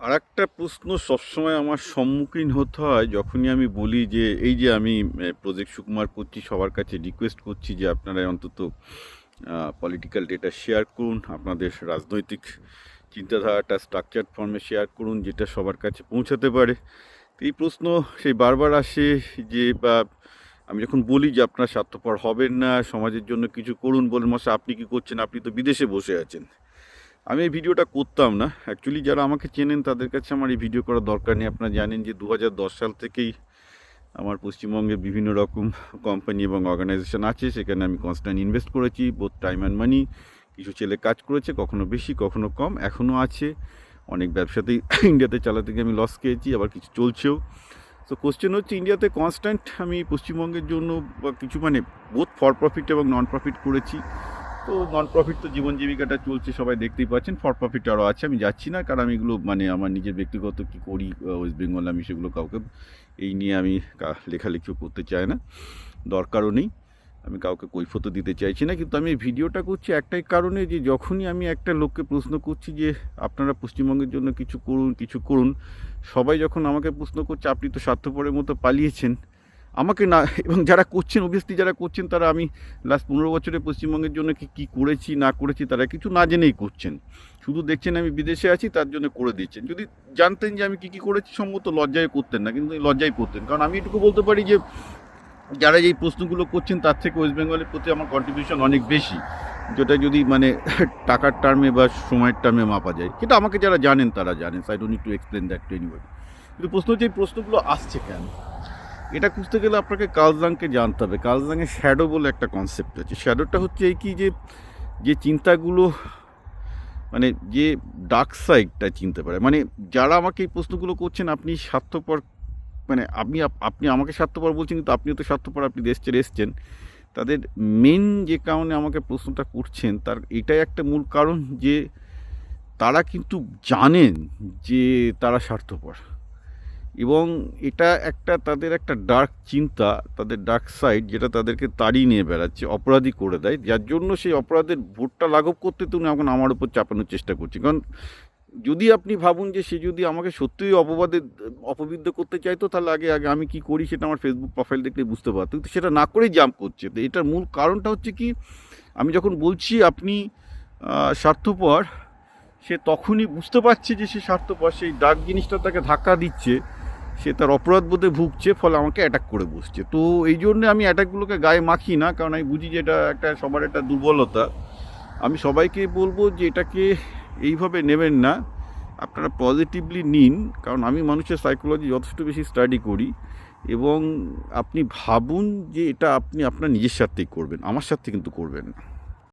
আর একটা প্রশ্ন সবসময় আমার সম্মুখীন হতে হয় যখনই আমি বলি যে, এই যে আমি প্রজেক্ট সুকুমার করছি, সবার কাছে রিকোয়েস্ট করছি যে আপনারা অন্তত পলিটিক্যাল ডেটা শেয়ার করুন, আপনাদের রাজনৈতিক চিন্তাধারাটা স্ট্রাকচার ফর্মে শেয়ার করুন, যেটা সবার কাছে পৌঁছাতে পারে। এই প্রশ্ন সেই বারবার আসে যে, বা আমি যখন বলি যে আপনার স্বার্থপর হবেন না, সমাজের জন্য কিছু করুন বলেন মশা, আপনি কি করছেন? আপনি তো বিদেশে বসে আছেন। আমি এই ভিডিওটা করতাম না। অ্যাকচুয়ালি যারা আমাকে চেনেন তাদের কাছে আমার এই ভিডিও করার দরকার নেই। আপনারা জানেন যে দু হাজার দশ সাল থেকেই আমার পশ্চিমবঙ্গে বিভিন্ন রকম কোম্পানি এবং অর্গানাইজেশন আছে। সেখানে আমি কনস্ট্যান্ট ইনভেস্ট করেছি বোথ টাইম অ্যান্ড মানি কিছু ছেলে কাজ করেছে, কখনো বেশি, কখনো কম এখনও আছে। অনেক ব্যবসাতেই ইন্ডিয়াতে চালাতে গিয়ে আমি লস খেয়েছি, আবার কিছু চলছেও। তো কোশ্চেন হচ্ছে ইন্ডিয়াতে কনস্ট্যান্ট আমি পশ্চিমবঙ্গের জন্য বা কিছু মানে বোথ ফর প্রফিট এবং নন প্রফিট করেছি। তো নন প্রফিট তো জীবন জীবিকাটা চলছে, সবাই দেখতেই পাচ্ছেন। ফর প্রফিট আরও আছে, আমি যাচ্ছি না, কারণ আমি এগুলো মানে আমার নিজের ব্যক্তিগত কী করি ওয়েস্ট বেঙ্গল আমি সেগুলো কাউকে, এই নিয়ে আমি লেখালেখিও করতে চাই না, দরকারও নেই। আমি কাউকে কৈফতও দিতে চাইছি না, কিন্তু আমি ভিডিওটা করছি একটাই কারণে যে যখনই আমি একটা লোককে প্রশ্ন করছি যে আপনারা পশ্চিমবঙ্গের জন্য কিছু করুন কিছু করুন, সবাই যখন আমাকে প্রশ্ন করছে, আপনি তো স্বার্থপরের মতো পালিয়েছেন আমাকে না, এবং যারা করছেন অবভিয়াসলি যারা করছেন, তারা আমি লাস্ট পনেরো বছরে পশ্চিমবঙ্গের জন্য কি, কী করেছি, না করেছি, তারা কিছু না জেনেই করছেন। শুধু দেখছেন আমি বিদেশে আছি, তার জন্য করে দিচ্ছেন। যদি জানতেন যে আমি কী কী করেছি, সম্ভবত লজ্জায় করতেন না, কিন্তু লজ্জায় করতেন কারণ আমি এটুকু বলতে পারি যে, যারা এই প্রশ্নগুলো করছেন, তার থেকে ওয়েস্ট বেঙ্গলের প্রতি আমার কন্ট্রিবিউশন অনেক বেশি। যেটা যদি মানে টাকার টার্মে বা সময়ের টার্মে মাপা যায়। সেটা আমাকে যারা জানেন, তারা জানেন। I don't to explain that to anybody কিন্তু প্রশ্ন হচ্ছে, এই প্রশ্নগুলো আসছে কেন? এটা খুঁজতে গেলে আপনাকে কালজাংকে জানতে হবে। কালজাংয়ের শ্যাডো বলে একটা কনসেপ্ট আছে। শ্যাডোটা হচ্ছে এই কি যে যে চিন্তাগুলো মানে যে ডার্ক সাইডটা চিনতে পারে। মানে যারা আমাকে এই প্রশ্নগুলো করছেন, আপনি স্বার্থপর মানে আপনি আপ- আপনি আমাকে স্বার্থপর বলছেন, কিন্তু আপনিও তো স্বার্থপর, আপনি দেশ ছেড়ে এসছেন। তাদের মেন যে কারণে আমাকে প্রশ্নটা করছেন, তার এটাই একটা মূল কারণ যে, তারা কিন্তু জানেন যে তারা স্বার্থপর। এবং এটা একটা তাদের একটা ডার্ক চিন্তা, তাদের ডার্ক সাইড যেটা তাদেরকে তাড়িয়ে নিয়ে বেড়াচ্ছে, অপরাধী করে দেয়। যার জন্য সেই অপরাধের ভোটটা লাঘব করতে তুমি এখন আমার উপর চাপানোর চেষ্টা করছি। কারণ যদি আপনি ভাবুন যে সে যদি আমাকে সত্যিই অপবাদে অপবিদ্ধ করতে চাইতো, তাহলে আগে আগে আমি কি করি সেটা আমার ফেসবুক প্রোফাইল দেখলে বুঝতে পারতো কিন্তু সেটা না করেই জাম্প করছে। তো এটার মূল কারণটা হচ্ছে কি, আমি যখন বলছি আপনি স্বার্থপর, সে তখনই বুঝতে পারছে যে সে স্বার্থপর। সেই ডাক জিনিসটা তাকে ধাক্কা দিচ্ছে। সে তার অপরাধ বোধে ভুগছে, ফলে আমাকে অ্যাটাক করে বসছে। তো এই জন্য আমি অ্যাটাকগুলোকে গায়ে মাখি না, কারণ আমি বুঝি যে এটা একটা, সবার একটা দুর্বলতা। আমি সবাইকে বলব যে এটাকে এইভাবে নেবেন না। আপনারা পজিটিভলি নিন, কারণ আমি মানুষের সাইকোলজি যথেষ্ট বেশি স্টাডি করি। এবং আপনি ভাবুন যে এটা আপনি আপনার নিজের স্বার্থেই করবেন, আমার স্বার্থে কিন্তু করবেন না।